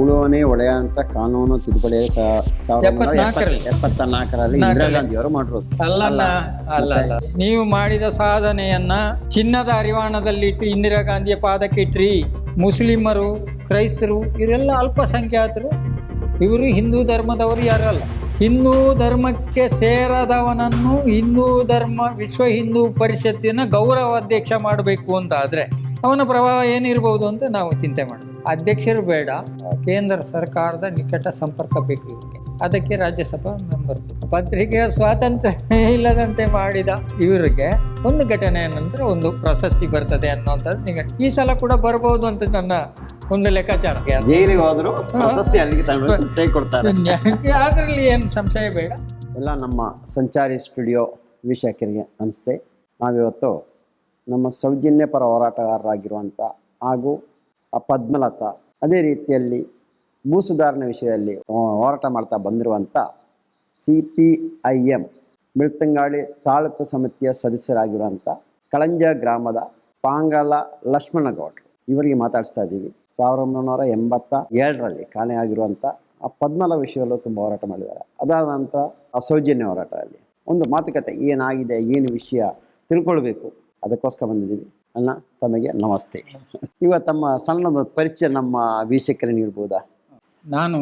ಉಳುವನೆ ಒಳೆಯ ಅಂತ ಕಾನೂನು ತಿದ್ದುಪಡಿ. ಎಪ್ಪತ್ತ- ನಾಲ್ಕರಲ್ಲಿ ಇಂದಿರಾ ಗಾಂಧಿ ಅವರು ಮಾಡಿರೋದು ಅಲ್ಲ. ನೀವು ಮಾಡಿದ ಸಾಧನೆಯನ್ನ ಚಿನ್ನದ ಅರಿವಾಣದಲ್ಲಿಟ್ಟು ಇಂದಿರಾ ಗಾಂಧಿಯ ಪಾದಕ್ಕಿಟ್ರಿ. ಮುಸ್ಲಿಮರು ಕ್ರೈಸ್ತರು ಇವರೆಲ್ಲ ಅಲ್ಪಸಂಖ್ಯಾತರು. ಇವರು ಹಿಂದೂ ಧರ್ಮದವರು ಯಾರಲ್ಲ ಅಲ್ಲ. ಹಿಂದೂ ಧರ್ಮಕ್ಕೆ ಸೇರದವನನ್ನು ಹಿಂದೂ ಧರ್ಮ ವಿಶ್ವ ಹಿಂದೂ ಪರಿಷತ್ತಿನ ಗೌರವ ಅಧ್ಯಕ್ಷ ಮಾಡಬೇಕು ಅಂತ ಆದರೆ ಅವನ ಪ್ರಭಾವ ಏನಿರ್ಬೋದು ಅಂತ ನಾವು ಚಿಂತೆ ಮಾಡಬೇಕು. ಅಧ್ಯಕ್ಷರು ಬೇಡ ಕೇಂದ್ರ ಸರ್ಕಾರದ ನಿಕಟ ಸಂಪರ್ಕ ಬೇಕು ಇವರಿಗೆ. ಅದಕ್ಕೆ ರಾಜ್ಯಸಭಾ ಮೆಂಬರ್ ಪತ್ರಿಕೆಯ ಸ್ವಾತಂತ್ರ್ಯ ಇಲ್ಲದಂತೆ ಮಾಡಿದ ಇವರಿಗೆ ಒಂದು ಘಟನೆ ನಂತರ ಒಂದು ಪ್ರಶಸ್ತಿ ಬರ್ತದೆ ಅನ್ನೋದು ನಿಗದಿ. ಈ ಸಲ ಕೂಡ ಬರಬಹುದು ಅಂತ ನನ್ನ ಒಂದು ಲೆಕ್ಕಾಚಾರ. ಜೈಲಿಗೆ ಹೋದ್ರು ಪ್ರಶಸ್ತಿ ಅಲ್ಲಿಗೆ ಕೊಡ್ತಾರೆ. ಅದರಲ್ಲಿ ಏನು ಸಂಶಯ ಬೇಡ. ಎಲ್ಲ ನಮ್ಮ ಸಂಚಾರಿ ಸ್ಟುಡಿಯೋ ವೀಕ್ಷಕರಿಗೆ ನಮಸ್ತೆ ನಾವಿವತ್ತು ನಮ್ಮ ಸೌಜನ್ಯ ಪರ ಹೋರಾಟಗಾರರಾಗಿರುವಂಥ ಹಾಗೂ ಆ ಪದ್ಮಲತಾ ಅದೇ ರೀತಿಯಲ್ಲಿ ಭೂ ಸುಧಾರಣೆ ವಿಷಯದಲ್ಲಿ ಹೋರಾಟ ಮಾಡ್ತಾ ಬಂದಿರುವಂಥ C P I M Belthangady taluk ಸಮಿತಿಯ ಸದಸ್ಯರಾಗಿರುವಂಥ ಕಳಂಜ ಗ್ರಾಮದ ಪಾಂಗಲ ಲಕ್ಷ್ಮಣಗೌಡರು. ಇವರಿಗೆ ಮಾತಾಡಿಸ್ತಾ ಇದ್ದೀವಿ. ಸಾವಿರದ ಒಂಬೈನೂರ ಎಂಬತ್ತ ಏಳರಲ್ಲಿ ಕಾಣೆಯಾಗಿರುವಂಥ ಆ ಪದ್ಮಲ ವಿಷಯದಲ್ಲೂ ತುಂಬ ಹೋರಾಟ ಮಾಡಿದ್ದಾರೆ. ಅದಾದ ನಂತರ ಆ ಸೌಜನ್ಯ ಹೋರಾಟದಲ್ಲಿ ಒಂದು ಮಾತುಕತೆ ಏನಾಗಿದೆ, ಏನು ವಿಷಯ ತಿಳ್ಕೊಳ್ಬೇಕು, ಅದಕ್ಕೋಸ್ಕರ ಬಂದಿದ್ದೀವಿ. ಅಣ್ಣ ತಮಗೆ ನಮಸ್ತೆ. ಇವ ತಮ್ಮ ಸಣ್ಣ ಪರಿಚಯ ನಮ್ಮ ವೀಕ್ಷಕರೇ ನೀಡ್ಬೋದಾ ನಾನು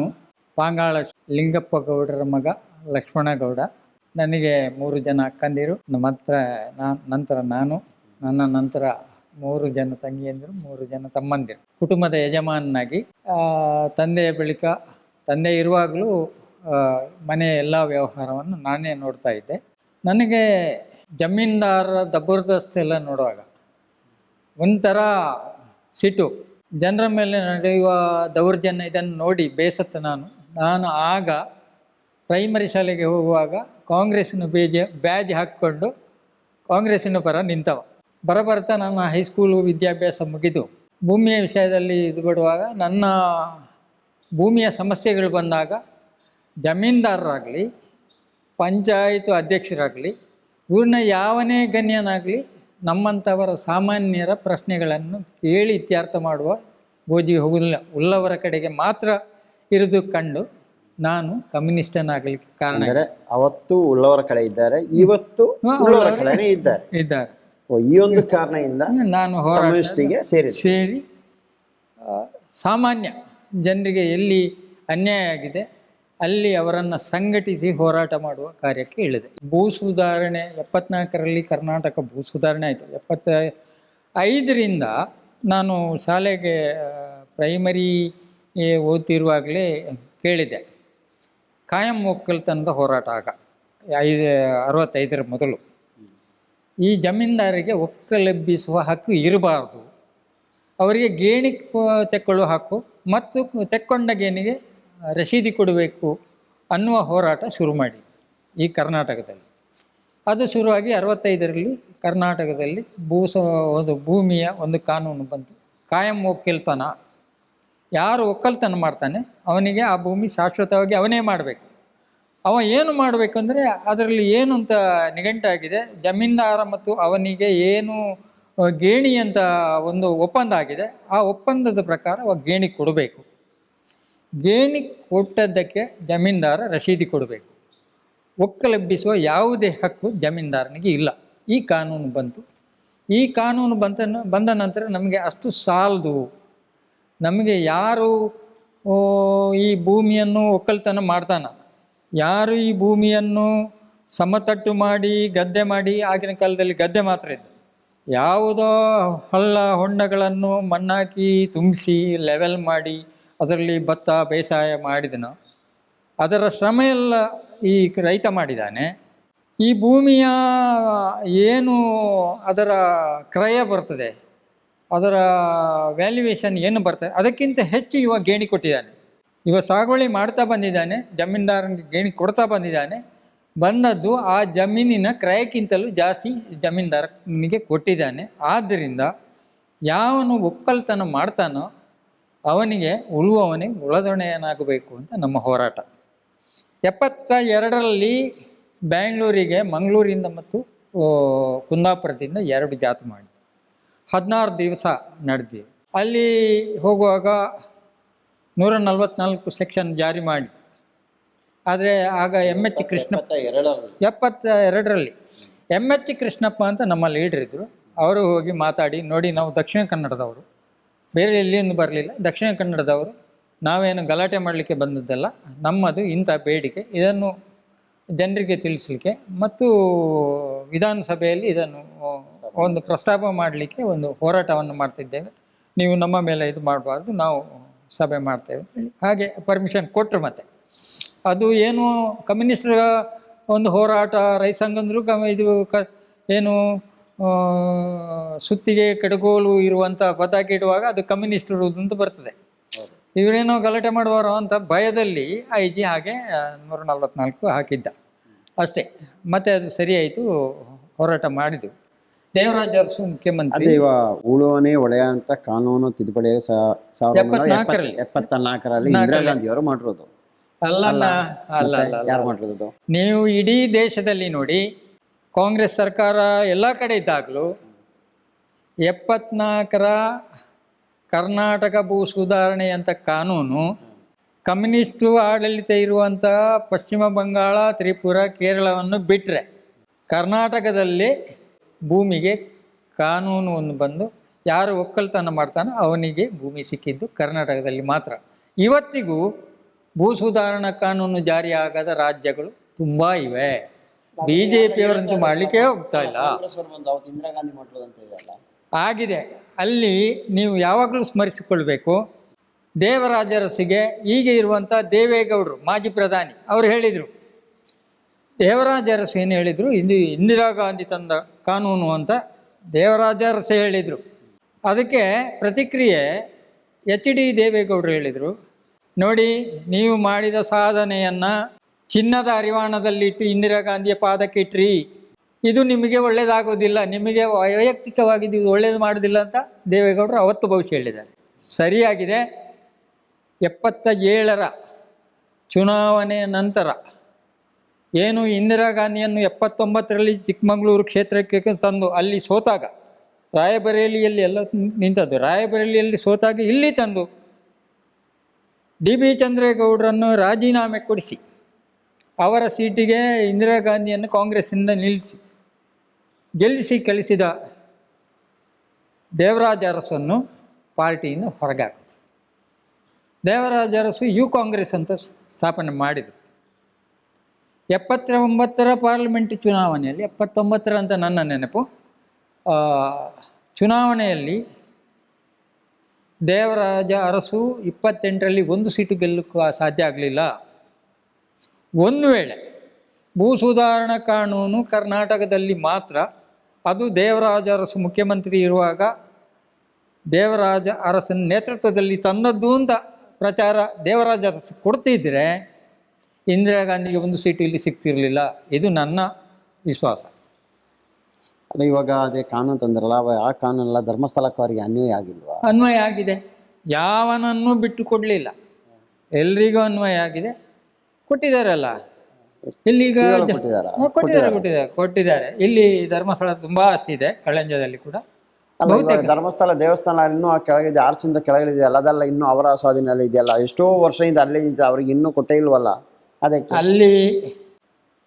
ಪಾಂಗಾಳ ಲಿಂಗಪ್ಪ ಗೌಡರ ಮಗ ಲಕ್ಷ್ಮಣ ಗೌಡ ನನಗೆ ಮೂರು ಜನ ಅಕ್ಕಂದಿರು. ನಮ್ಮ ಹತ್ರ ನಂತರ ನಾನು ನನ್ನ ನಂತರ ಮೂರು ಜನ ತಂಗಿಯಂದಿರು ಮೂರು ಜನ ತಮ್ಮಂದಿರು. ಕುಟುಂಬದ ಯಜಮಾನನಾಗಿ ಆ, ತಂದೆಯ ಬಳಿಕ ತಂದೆ ಇರುವಾಗಲೂ ಆ, ಮನೆಯ ಎಲ್ಲ ವ್ಯವಹಾರವನ್ನು ನಾನೇ ನೋಡ್ತಾ ಇದ್ದೆ. ನನಗೆ ಜಮೀನ್ದಾರ ದಬ್ಬರ್ದಸ್ತೆಲ್ಲ ನೋಡುವಾಗ ಒಂಥರ ಸಿಟ್ಟು. ಜನರ ಮೇಲೆ ನಡೆಯುವ ದೌರ್ಜನ್ಯ ಇದನ್ನು ನೋಡಿ ಬೇಸತ್ತ ನಾನು. ನಾನು ಆಗ ಪ್ರೈಮರಿ ಶಾಲೆಗೆ ಹೋಗುವಾಗ ಕಾಂಗ್ರೆಸ್ಸಿನ ಬೇಜ ಬ್ಯಾಜ್ ಹಾಕ್ಕೊಂಡು ಕಾಂಗ್ರೆಸ್ಸಿನ ಪರ ನಿಂತವ. ಬರಬರ್ತಾ ನನ್ನ ಹೈಸ್ಕೂಲು ವಿದ್ಯಾಭ್ಯಾಸ ಮುಗಿದು ಭೂಮಿಯ ವಿಷಯದಲ್ಲಿ ಇದು ಬಿಡುವಾಗ ನನ್ನ ಭೂಮಿಯ ಸಮಸ್ಯೆಗಳು ಬಂದಾಗ ಜಮೀನ್ದಾರರಾಗಲಿ, ಪಂಚಾಯತ್ ಅಧ್ಯಕ್ಷರಾಗಲಿ, ಊರಿನ ಯಾವನೇ ಗಣ್ಯನಾಗಲಿ ನಮ್ಮಂಥವರ ಸಾಮಾನ್ಯರ ಪ್ರಶ್ನೆಗಳನ್ನು ಕೇಳಿ ಇತ್ಯರ್ಥ ಮಾಡುವ ಗೋಜಿಗೆ ಹೋಗಲಿಲ್ಲ ಉಳ್ಳವರ ಕಡೆಗೆ ಮಾತ್ರ ಇರಿದು ಕಂಡು ನಾನು ಕಮ್ಯುನಿಸ್ಟನಾಗಲಿಕ್ಕೆ ಕಾರಣ ಅಂದರೆ ಅವತ್ತು ಉಳ್ಳವರ ಕಡೆ ಇದ್ದಾರೆ ಇವತ್ತು ಉಳ್ಳವರ ಕಡೆನೇ ಇದ್ದಾರೆ. ಇದ್ದಾರೆ. ಈ ಒಂದು ಕಾರಣದಿಂದ ನಾನು ಹೋರಾಟಿಗೆ ಸೇರಿ ಸೇರಿ ಸಾಮಾನ್ಯ ಜನರಿಗೆ ಎಲ್ಲಿ ಅನ್ಯಾಯ ಆಗಿದೆ ಅಲ್ಲಿ ಅವರನ್ನು ಸಂಘಟಿಸಿ ಹೋರಾಟ ಮಾಡುವ ಕಾರ್ಯಕ್ಕೆ ಇಳಿದೆ. ಭೂ ಸುಧಾರಣೆ, ಎಪ್ಪತ್ನಾಲ್ಕರಲ್ಲಿ ಕರ್ನಾಟಕ ಭೂ ಸುಧಾರಣೆ ಆಯಿತು. ಎಪ್ಪತ್ತ ಐದರಿಂದ ನಾನು ಶಾಲೆಗೆ ಪ್ರೈಮರಿ ಓದ್ತಿರುವಾಗಲೇ ಕೇಳಿದೆ. ಕಾಯಂ ಒಕ್ಕಲ್ತನದ ಹೋರಾಟ ಆಗ, ಐದು, ಅರವತ್ತೈದರ ಮೊದಲು. ಈ ಜಮೀನ್ದಾರಿಗೆ ಒಕ್ಕಲೆಬ್ಬಿಸುವ ಹಕ್ಕು ಇರಬಾರ್ದು. ಅವರಿಗೆ ಗೇಣಿ ತೆಕ್ಕೊಳ್ಳುವ ಹಕ್ಕು ಮತ್ತು ತೆಕ್ಕೊಂಡ ಗೇಣಿಗೆ ರಸೀದಿ ಕೊಡಬೇಕು ಅನ್ನುವ ಹೋರಾಟ ಶುರು ಮಾಡಿ ಈ ಕರ್ನಾಟಕದಲ್ಲಿ. ಅದು ಶುರುವಾಗಿ ಅರವತ್ತೈದರಲ್ಲಿ ಕರ್ನಾಟಕದಲ್ಲಿ ಭೂ ಒಂದು ಭೂಮಿಯ ಒಂದು ಕಾನೂನು ಬಂತು. ಕಾಯಂ ಒಕ್ಕಲ್ತನ. ಯಾರು ಒಕ್ಕಲ್ತನ ಮಾಡ್ತಾನೆ, ಅವನಿಗೆ ಆ ಭೂಮಿ ಶಾಶ್ವತವಾಗಿ ಅವನೇ ಮಾಡಬೇಕು. ಅವ ಏನು ಮಾಡಬೇಕಂದ್ರೆ ಅದರಲ್ಲಿ ಏನು ಅಂತ ನಿಘಂಟಾಗಿದೆ, ಜಮೀನ್ದಾರ ಮತ್ತು ಅವನಿಗೆ ಏನು ಗೇಣಿ ಅಂತ ಒಂದು ಒಪ್ಪಂದ ಆಗಿದೆ, ಆ ಒಪ್ಪಂದದ ಪ್ರಕಾರ ಅವ ಗೇಣಿ ಕೊಡಬೇಕು. ಗೇಣಿ ಕೊಟ್ಟದ್ದಕ್ಕೆ ಜಮೀನ್ದಾರ ರಶೀದಿ ಕೊಡಬೇಕು. ಒಕ್ಕಲೆಬ್ಬಿಸುವ ಯಾವುದೇ ಹಕ್ಕು ಜಮೀನ್ದಾರನಿಗೆ ಇಲ್ಲ. ಈ ಕಾನೂನು ಬಂತು. ಈ ಕಾನೂನು ಬಂತ, ಬಂದ ನಂತರ ನಮಗೆ ಅಷ್ಟು ಸಾಲದು. ನಮಗೆ ಯಾರು ಈ ಭೂಮಿಯನ್ನು ಒಕ್ಕಲ್ತನ ಮಾಡ್ತಾನ? ಯಾರು ಈ ಭೂಮಿಯನ್ನು ಸಮತಟ್ಟು ಮಾಡಿ, ಗದ್ದೆ ಮಾಡಿ, ಆಗಿನ ಕಾಲದಲ್ಲಿ ಗದ್ದೆ ಮಾತ್ರ ಇತ್ತು ಯಾವುದೋ ಹಳ್ಳ ಹೊಂಡಗಳನ್ನು ಮಣ್ಣಾಕಿ ತುಂಬಿಸಿ ಲೆವೆಲ್ ಮಾಡಿ ಅದರಲ್ಲಿ ಭತ್ತ, ಬೇಸಾಯ ಮಾಡಿದನು. ಅದರ ಶ್ರಮ ಎಲ್ಲ ಈ ರೈತ ಮಾಡಿದ್ದಾನೆ ಈ ಭೂಮಿಯ ಏನು ಅದರ ಕ್ರಯ ಬರ್ತದೆ, ಅದರ ವ್ಯಾಲ್ಯೂಯೇಷನ್ ಏನು ಬರ್ತದೆ, ಅದಕ್ಕಿಂತ ಹೆಚ್ಚು ಇವ ಗೇಣಿ ಕೊಟ್ಟಿದ್ದಾನೆ. ಇವ ಸಾಗುವಳಿ ಮಾಡ್ತಾ ಬಂದಿದ್ದಾನೆ, ಜಮೀನ್ದಾರನಿಗೆ ಗೇಣಿ ಕೊಡ್ತಾ ಬಂದಿದ್ದಾನೆ. ಬಂದದ್ದು ಆ ಜಮೀನಿನ ಕ್ರಯಕ್ಕಿಂತಲೂ ಜಾಸ್ತಿ ಜಮೀನ್ದಾರನಿಗೆ ಕೊಟ್ಟಿದ್ದಾನೆ. ಆದ್ದರಿಂದ ಯಾವನು ಒಕ್ಕಲ್ತನ ಮಾಡ್ತಾನೋ ಅವನಿಗೆ ಉಳುವವನಿಗೆ ಉಳದೊಣೆಯನಾಗಬೇಕು ಅಂತ ನಮ್ಮ ಹೋರಾಟ. ಎಪ್ಪತ್ತ ಎರಡರಲ್ಲಿ ಬ್ಯಾಂಗ್ಳೂರಿಗೆ ಮಂಗಳೂರಿಂದ ಮತ್ತು ಕುಂದಾಪುರದಿಂದ ಎರಡು ಜಾತಿ ಮಾಡಿ ಹದಿನಾರು ದಿವಸ ನಡೆದಿ ಅಲ್ಲಿ ಹೋಗುವಾಗ ನೂರ ನಲವತ್ನಾಲ್ಕು ಸೆಕ್ಷನ್ ಜಾರಿ ಮಾಡಿತು ಆದರೆ ಆಗ ಎಂ ಎಚ್ ಕೃಷ್ಣಪ್ಪ ಎರಡರಲ್ಲಿ ಎಪ್ಪತ್ತ ಎರಡರಲ್ಲಿ ಎಂ ಎಚ್ ಕೃಷ್ಣಪ್ಪ ಅಂತ ನಮ್ಮ ಲೀಡರ್ ಇದ್ದರು ಅವರು ಹೋಗಿ ಮಾತಾಡಿ ನೋಡಿ ನಾವು ದಕ್ಷಿಣ ಕನ್ನಡದವರು. ಬೇರೆ ಎಲ್ಲಿಂದ ಬರಲಿಲ್ಲ. ದಕ್ಷಿಣ ಕನ್ನಡದವರು ನಾವೇನು ಗಲಾಟೆ ಮಾಡಲಿಕ್ಕೆ ಬಂದದ್ದಲ್ಲ, ನಮ್ಮದು ಇಂಥ ಬೇಡಿಕೆ. ಇದನ್ನು ಜನರಿಗೆ ತಿಳಿಸಲಿಕ್ಕೆ ಮತ್ತು ವಿಧಾನಸಭೆಯಲ್ಲಿ ಇದನ್ನು ಒಂದು ಪ್ರಸ್ತಾಪ ಮಾಡಲಿಕ್ಕೆ ಒಂದು ಹೋರಾಟವನ್ನು ಮಾಡ್ತಿದ್ದೇವೆ. ನೀವು ನಮ್ಮ ಮೇಲೆ ಇದು ಮಾಡಬಾರ್ದು, ನಾವು ಸಭೆ ಮಾಡ್ತೇವೆ ಹಾಗೆ ಪರ್ಮಿಷನ್ ಕೊಟ್ಟರು ಮತ್ತೆ. ಅದು ಏನು ಕಮ್ಯುನಿಸ್ಟರ ಒಂದು ಹೋರಾಟ, ರೈತ ಸಂಘಂದ್ರು ಕ ಇದು ಕ ಏನು ಸುತ್ತಿಗೆ ಕಡಗೋಲು ಇರುವಂತ ಪತಾಕಿ ಇಡುವಾಗ ಅದು ಕಮ್ಯುನಿಸ್ಟರು ಅಂತ ಬರ್ತದೆ. ಇವರೇನೋ ಗಲಾಟೆ ಮಾಡುವಾರೋ ಅಂತ ಭಯದಲ್ಲಿ ಐ ಜಿ ಹಾಗೆ ನೂರ ನಲ್ವತ್ನಾಲ್ಕು ಹಾಕಿದ್ದ. ಅಷ್ಟೇ. ಮತ್ತೆ ಅದು ಸರಿ ಆಯಿತು ಹೋರಾಟ ಮಾಡಿದೆವು. ದೇವರಾಜ್ ಅರಸು ಮುಖ್ಯಮಂತ್ರಿ. ಅದೇ ಇವ ಉಳುವನೇ ಒಡೆಯ ಅಂತ ಕಾನೂನು ತಿದ್ದುಪಡಿ ಸಾವಿರದ. ಎಪ್ಪತ್ತ- ನಾಲ್ಕರಲ್ಲಿ ಇಂದಿರಾ ಮಾಡಿರೋದು. ಅಲ್ಲ. ಅಲ್ಲ ಅಲ್ಲ ಯಾರು ಮಾಡಿರೋದು ನೀವು ಇಡೀ ದೇಶದಲ್ಲಿ ನೋಡಿ ಕಾಂಗ್ರೆಸ್ ಸರ್ಕಾರ ಎಲ್ಲ ಕಡೆ ಇದ್ದಾಗಲೂ ಎಪ್ಪತ್ನಾಲ್ಕರ ಕರ್ನಾಟಕ ಭೂ ಸುಧಾರಣೆ ಅಂತ ಕಾನೂನು ಕಮ್ಯುನಿಸ್ಟು ಆಡಳಿತ ಇರುವಂಥ ಪಶ್ಚಿಮ ಬಂಗಾಳ, ತ್ರಿಪುರ, ಕೇರಳವನ್ನು ಬಿಟ್ಟರೆ ಕರ್ನಾಟಕದಲ್ಲಿ ಭೂಮಿಗೆ ಕಾನೂನು ಒಂದು ಬಂದು ಯಾರು ಒಕ್ಕಲ್ತನ ಮಾಡ್ತಾನೋ ಅವನಿಗೆ ಭೂಮಿ ಸಿಕ್ಕಿದ್ದು ಕರ್ನಾಟಕದಲ್ಲಿ ಮಾತ್ರ. ಇವತ್ತಿಗೂ ಭೂ ಸುಧಾರಣಾ ಕಾನೂನು ಜಾರಿಯಾಗದ ರಾಜ್ಯಗಳು ತುಂಬ ಇವೆ. ಬಿ ಜೆ ಪಿಯವರಂತೂ ಮಾಡಲಿಕ್ಕೆ ಹೋಗ್ತಾ ಇಲ್ಲ. ಇಂದಿರಾ ಗಾಂಧಿ ಮಾಡಿರೋದು ಅಂತ ಇದೆಯಲ್ಲ ಆಗಿದೆ. ಅಲ್ಲಿ ನೀವು ಯಾವಾಗಲೂ ಸ್ಮರಿಸಿಕೊಳ್ಬೇಕು. ದೇವರಾಜರಸಿಗೆ ಈಗ ಇರುವಂಥ ದೇವೇಗೌಡರು ಮಾಜಿ ಪ್ರಧಾನಿ ಅವರು ಹೇಳಿದರು. ದೇವರಾಜರಸ ಏನು ಹೇಳಿದರು? ಇಂದು ಇಂದಿರಾ ಗಾಂಧಿ ತಂದ ಕಾನೂನು ಅಂತ ದೇವರಾಜರಸ ಹೇಳಿದರು. ಅದಕ್ಕೆ ಪ್ರತಿಕ್ರಿಯೆ ಎಚ್ ಡಿ ದೇವೇಗೌಡರು ಹೇಳಿದರು. ನೋಡಿ ನೀವು ಮಾಡಿದ ಸಾಧನೆಯನ್ನು ಚಿನ್ನದ ಅರಿವಾಣದಲ್ಲಿಟ್ಟು ಇಂದಿರಾ ಗಾಂಧಿಯ ಪಾದಕ್ಕೆ ಇಟ್ರಿ ಇದು ನಿಮಗೆ ಒಳ್ಳೆಯದಾಗೋದಿಲ್ಲ ನಿಮಗೆ ವೈಯಕ್ತಿಕವಾಗಿ ಇದು ಒಳ್ಳೆಯದು ಮಾಡೋದಿಲ್ಲ ಅಂತ ದೇವೇಗೌಡರು ಅವತ್ತು ಭವಿಷ್ಯ ಹೇಳಿದ್ದಾರೆ. ಸರಿಯಾಗಿದೆ. ಎಪ್ಪತ್ತ ಏಳರ ಚುನಾವಣೆಯ ನಂತರ ಏನು ಇಂದಿರಾ ಗಾಂಧಿಯನ್ನು ಎಪ್ಪತ್ತೊಂಬತ್ತರಲ್ಲಿ ಚಿಕ್ಕಮಗಳೂರು ಕ್ಷೇತ್ರಕ್ಕೆ ತಂದು ಅಲ್ಲಿ ಸೋತಾಗ, ರಾಯಬರೇಲಿಯಲ್ಲಿ ಎಲ್ಲ ನಿಂತದ್ದು, ರಾಯಬರೇಲಿಯಲ್ಲಿ ಸೋತಾಗ ಇಲ್ಲಿ ತಂದು ಡಿ ಬಿ ಚಂದ್ರೇಗೌಡರನ್ನು ರಾಜೀನಾಮೆ ಕೊಡಿಸಿ. ಅವರ ಸೀಟಿಗೆ ಇಂದಿರಾ ಗಾಂಧಿಯನ್ನು ಕಾಂಗ್ರೆಸ್ಸಿಂದ ನಿಲ್ಲಿಸಿ, ಗೆಲ್ಲಿಸಿ ಕಳಿಸಿದ ದೇವರಾಜ ಅರಸನ್ನು ಪಾರ್ಟಿಯಿಂದ ಹೊರಗೆ ಹಾಕಿದ್ರು ದೇವರಾಜ ಅರಸು ಯು ಕಾಂಗ್ರೆಸ್ ಅಂತ ಸ್ಥಾಪನೆ ಮಾಡಿದರು. ಎಪ್ಪತ್ತರ ಒಂಬತ್ತರ ಪಾರ್ಲಿಮೆಂಟ್ ಚುನಾವಣೆಯಲ್ಲಿ, ಎಪ್ಪತ್ತೊಂಬತ್ತರ ಅಂತ ನನ್ನ ನೆನಪು ಚುನಾವಣೆಯಲ್ಲಿ ದೇವರಾಜ ಅರಸು ಇಪ್ಪತ್ತೆಂಟರಲ್ಲಿ ಒಂದು ಸೀಟು ಗೆಲ್ಲಕ್ಕೂ ಸಾಧ್ಯ ಆಗಲಿಲ್ಲ. ಒಂದು ವೇಳೆ ಭೂ ಸುಧಾರಣಾ ಕಾನೂನು ಕರ್ನಾಟಕದಲ್ಲಿ ಮಾತ್ರ ಅದು ದೇವರಾಜ ಅರಸು ಮುಖ್ಯಮಂತ್ರಿ ಇರುವಾಗ ದೇವರಾಜ ಅರಸನ ನೇತೃತ್ವದಲ್ಲಿ ತಂದದ್ದು ಅಂತ ಪ್ರಚಾರ ದೇವರಾಜ ಅರಸು ಕೊಡ್ತಿದ್ರೆ ಇಂದಿರಾ ಗಾಂಧಿಗೆ ಒಂದು ಸೀಟು ಇಲ್ಲಿ ಸಿಗ್ತಿರಲಿಲ್ಲ. ಇದು ನನ್ನ ವಿಶ್ವಾಸ. ಅಲ್ಲ ಇವಾಗ ಅದೇ ಕಾನೂನು ತಂದ್ರಲ್ಲ ಅವ ಆ ಕಾನೂನೆಲ್ಲ ಧರ್ಮಸ್ಥಳಕ್ಕೆ ಅವರಿಗೆ ಅನ್ವಯ ಆಗಿಲ್ವಾ? ಅನ್ವಯ ಆಗಿದೆ. ಯಾವನನ್ನು ಬಿಟ್ಟು ಕೊಡಲಿಲ್ಲ ಎಲ್ರಿಗೂ ಅನ್ವಯ ಆಗಿದೆ. ಕೊಟ್ಟಿದ್ದಾರಲ್ಲ ಇಲ್ಲಿ ಈಗ ಕೊಟ್ಟಿದ್ದಾರಾ? ಕೊಟ್ಟಿದ್ದಾರೆ ಕೊಟ್ಟಿದ್ದಾರೆ ಕೊಟ್ಟಿದ್ದಾರೆ. ಇಲ್ಲಿ ಧರ್ಮಸ್ಥಳ ತುಂಬಾ ಆಸ್ತಿ ಇದೆ ಕಳಂಜದಲ್ಲಿ ಕೂಡ. ಧರ್ಮಸ್ಥಳ ದೇವಸ್ಥಾನ ಇನ್ನೂ ಆ ಕೆಳಗಿದೆ ಆರ್ಚಿಂದ ಕೆಳಗಿದೆ ಅದೆಲ್ಲ ಇನ್ನೂ ಅವರ ಸ್ವಾಧೀನಲ್ಲಿ ಇದೆಯಲ್ಲ? ಎಷ್ಟೋ ವರ್ಷದಿಂದ ಅಲ್ಲಿ ನಿಂತ ಅವ್ರಿಗೆ ಇನ್ನೂ ಕೊಟ್ಟೇ ಇಲ್ವಲ್ಲ? ಅದಕ್ಕೆ. ಅಲ್ಲಿ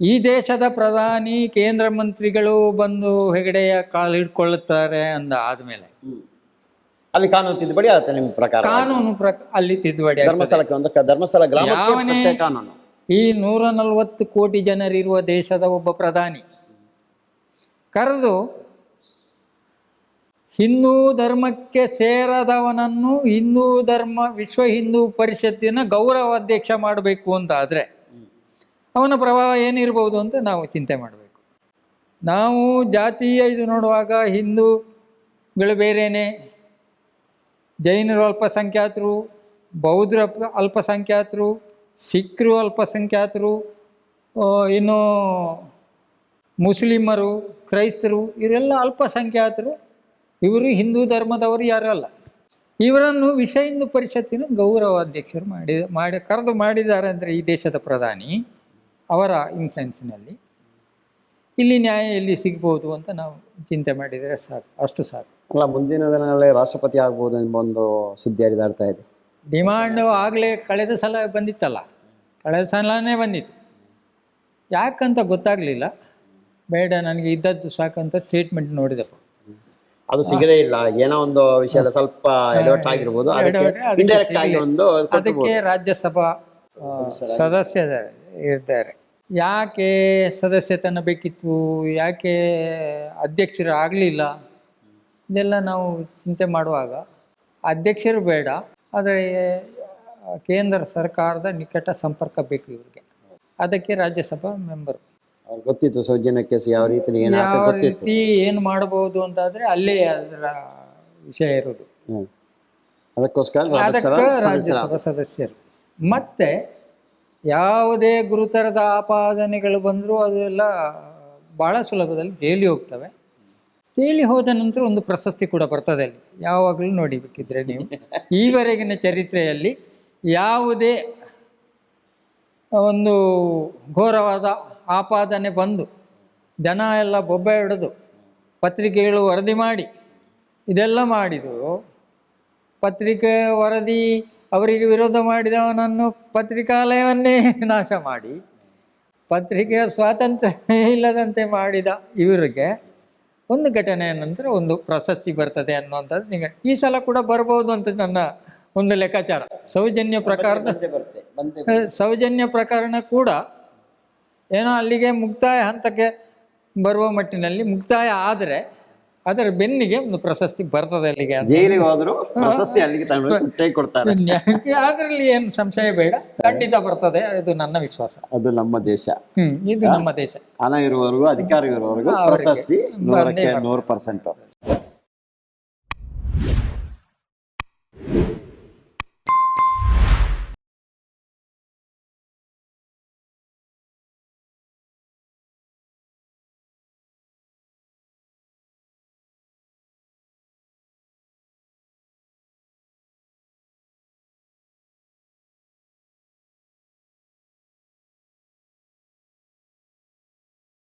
ಈ ದೇಶದ ಪ್ರಧಾನಿ ಕೇಂದ್ರ ಮಂತ್ರಿಗಳು ಬಂದು ಹೆಗಡೆಯ ಕಾಲು ಹಿಡ್ಕೊಳ್ಳುತ್ತಾರೆ ಅಂದ ಆದ್ಮೇಲೆ. ಅಲ್ಲಿ ಕಾನೂನು ತಿದ್ದುಪಡಿ ಆಗುತ್ತೆ ನಿಮ್ಮ ಪ್ರಕಾರ? ಕಾನೂನು ಪ್ರಕಾರ ಅಲ್ಲಿ ತಿದ್ದುಪಡಿ. ಧರ್ಮಸ್ಥಳಕ್ಕೆ ಒಂದು ಧರ್ಮಸ್ಥಳ ಗ್ರಾಮ ಕಾನೂನು. ಈ ನೂರ ನಲವತ್ತು ಕೋಟಿ ಜನರಿರುವ ದೇಶದ ಒಬ್ಬ ಪ್ರಧಾನಿ. ಕರೆದು ಹಿಂದೂ ಧರ್ಮಕ್ಕೆ ಸೇರದವನನ್ನು ಹಿಂದೂ ಧರ್ಮ, ವಿಶ್ವ ಹಿಂದೂ ಪರಿಷತ್ತಿನ ಗೌರವ ಅಧ್ಯಕ್ಷ ಮಾಡಬೇಕು ಅಂತ ಆದರೆ ಅವನ ಪ್ರಭಾವ ಏನಿರ್ಬೋದು ಅಂತ ನಾವು ಚಿಂತೆ ಮಾಡಬೇಕು. ನಾವು ಜಾತೀಯ ಇದು ನೋಡುವಾಗ ಹಿಂದೂಗಳು ಬೇರೆಯೇ ಜೈನರು ಅಲ್ಪಸಂಖ್ಯಾತರು, ಬೌದ್ಧರು ಅಲ್ಪ ಅಲ್ಪಸಂಖ್ಯಾತರು ಸಿಖ್ರು ಅಲ್ಪಸಂಖ್ಯಾತರು ಇನ್ನು ಮುಸ್ಲಿಮರು, ಕ್ರೈಸ್ತರು, ಇವರೆಲ್ಲ ಅಲ್ಪಸಂಖ್ಯಾತರು. ಇವರು ಹಿಂದೂ ಧರ್ಮದವರು ಯಾರೂ ಅಲ್ಲ. ಇವರನ್ನು ವಿಶ್ವ ಹಿಂದೂ ಪರಿಷತ್ತಿನ ಗೌರವ ಅಧ್ಯಕ್ಷರು ಮಾಡಿ ಮಾಡಿ, ಕರೆದು ಮಾಡಿದ್ದಾರೆ ಅಂದರೆ ಈ ದೇಶದ ಪ್ರಧಾನಿ ಅವರ ಇನ್ಫ್ಲುಯೆನ್ಸ್ನಲ್ಲಿ ಇಲ್ಲಿ ನ್ಯಾಯ ಎಲ್ಲಿ ಸಿಗ್ಬೋದು ಅಂತ ನಾವು ಚಿಂತೆ ಮಾಡಿದರೆ ಸಾಕು, ಅಷ್ಟು ಸಾಕು. ಅಲ್ಲ, ಮುಂದಿನ ದಿನಗಳಲ್ಲಿ ರಾಷ್ಟ್ರಪತಿ ಆಗ್ಬೋದು ಎಂಬ ಒಂದು ಸುದ್ದಿ ಹರಿದಾಡ್ತಾ ಇದೆ. ಡಿಮಾಂಡು ಆಗಲೇ ಕಳೆದ ಸಲ ಬಂದಿತ್ತಲ್ಲ? ಕಳೆದ ಸಲನೇ ಬಂದಿತ್ತು. ಯಾಕಂತ ಗೊತ್ತಾಗಲಿಲ್ಲ. ಬೇಡ ನನಗೆ ಇದ್ದದ್ದು ಸಾಕಂತ ಸ್ಟೇಟ್ಮೆಂಟ್ ನೋಡಿದೆ ಅದು ಸಿಗದೇ ಇಲ್ಲ. ಏನೋ ಒಂದು ವಿಷಯ ಸ್ವಲ್ಪ ಎಡವಟ್ ಆಗಿರ್ಬೋದು. ಅದಕ್ಕೆ ಇಂಡೈರೆಕ್ಟ್ ಆಗಿ ಒಂದು ಅದಕ್ಕೆ ರಾಜ್ಯಸಭಾ ಸದಸ್ಯ ಇರ್ತಾರೆ ಯಾಕೆ ಸದಸ್ಯತನ ಬೇಕಿತ್ತು? ಯಾಕೆ ಅಧ್ಯಕ್ಷರು ಆಗಲಿಲ್ಲ? ಇದೆಲ್ಲ ನಾವು ಚಿಂತೆ ಮಾಡುವಾಗ ಅಧ್ಯಕ್ಷರು ಬೇಡ. ಆದರೆ ಕೇಂದ್ರ ಸರ್ಕಾರದ ನಿಕಟ ಸಂಪರ್ಕ ಬೇಕು ಇವ್ರಿಗೆ. ಅದಕ್ಕೆ ರಾಜ್ಯಸಭಾ ಮೆಂಬರ್. ಗೊತ್ತಿತ್ತು ಸೌಜನ್ಯಕ್ಕೆ ಯಾವ ರೀತಿ ಯಾವ ರೀತಿ ಏನು ಮಾಡಬಹುದು ಅಂತಾದ್ರೆ ಅಲ್ಲೇ ಅದರ ವಿಷಯ ಇರೋದು. ಅದಕ್ಕೋಸ್ಕರ. ರಾಜ್ಯಸಭಾ ಸದಸ್ಯರು. ಮತ್ತೆ ಯಾವುದೇ ಗುರುತರದ ಆಪಾದನೆಗಳು ಬಂದರೂ ಅದೆಲ್ಲ ಭಾಳ ಸುಲಭದಲ್ಲಿ ಜೈಲಿ ಹೋಗ್ತವೆ. ಜೈಲಿಗೆ ಹೋದ ನಂತರ ಒಂದು ಪ್ರಶಸ್ತಿ ಕೂಡ ಬರ್ತದೆ ಅಲ್ಲಿ. ಯಾವಾಗಲೂ ನೋಡಿ ಬೇಕಿದ್ರೆ ನೀವು. ಈವರೆಗಿನ ಚರಿತ್ರೆಯಲ್ಲಿ ಯಾವುದೇ ಒಂದು ಘೋರವಾದ ಆಪಾದನೆ ಬಂದು ಜನ ಎಲ್ಲ ಬೊಬ್ಬ ಹಿಡಿದು ಪತ್ರಿಕೆಗಳು ವರದಿ ಮಾಡಿ ಇದೆಲ್ಲ ಮಾಡಿದರು. ಪತ್ರಿಕೆ ವರದಿ ಅವರಿಗೆ ವಿರೋಧ ಮಾಡಿದವನನ್ನು ಪತ್ರಿಕಾಲಯವನ್ನೇ ನಾಶ ಮಾಡಿ. ಪತ್ರಿಕೆಯ ಸ್ವಾತಂತ್ರ್ಯ ಇಲ್ಲದಂತೆ ಮಾಡಿದ ಇವರಿಗೆ ಒಂದು ಘಟನೆಯ ನಂತರ ಒಂದು ಪ್ರಶಸ್ತಿ ಬರ್ತದೆ ಅನ್ನುವಂಥದ್ದು ನಿಮಗೆ ಈ ಸಲ ಕೂಡ ಬರ್ಬೋದು ಅಂತ ನನ್ನ ಒಂದು ಲೆಕ್ಕಾಚಾರ. ಸೌಜನ್ಯ ಪ್ರಕಾರ ಬಂದೇ ಬರುತ್ತೆ ಬಂದೇ ಅಹ್, ಸೌಜನ್ಯ ಪ್ರಕರಣ ಕೂಡ ಏನೋ ಅಲ್ಲಿಗೆ ಮುಕ್ತಾಯ ಹಂತಕ್ಕೆ ಬರುವ ಮಟ್ಟಿನಲ್ಲಿ ಮುಕ್ತಾಯ ಆದರೆ ಅದರ ಬೆನ್ನಿಗೆ ಒಂದು ಪ್ರಶಸ್ತಿ ಬರ್ತದೆ ಅಲ್ಲಿಗೆ ಅಂತ. ಜೈಲಿಗೆ ಹೋದ್ರು ಪ್ರಶಸ್ತಿ ಅಲ್ಲಿಗೆ ಕೊಡ್ತಾರೆ. ಅದರಲ್ಲಿ ಏನು ಸಂಶಯ ಬೇಡ. ಖಂಡಿತ ಬರ್ತದೆ. ಇದು ನನ್ನ ವಿಶ್ವಾಸ. ಅದು ನಮ್ಮ ದೇಶ. ಹ್ಮ್ ಇದು ನಮ್ಮ ದೇಶ. ಹಣ ಇರುವವರೆಗೂ ಅಧಿಕಾರ ಇರುವವರೆಗೂ ಪ್ರಶಸ್ತಿ ನೂರಕ್ಕೆ. ನೂರು ಪರ್ಸೆಂಟ್.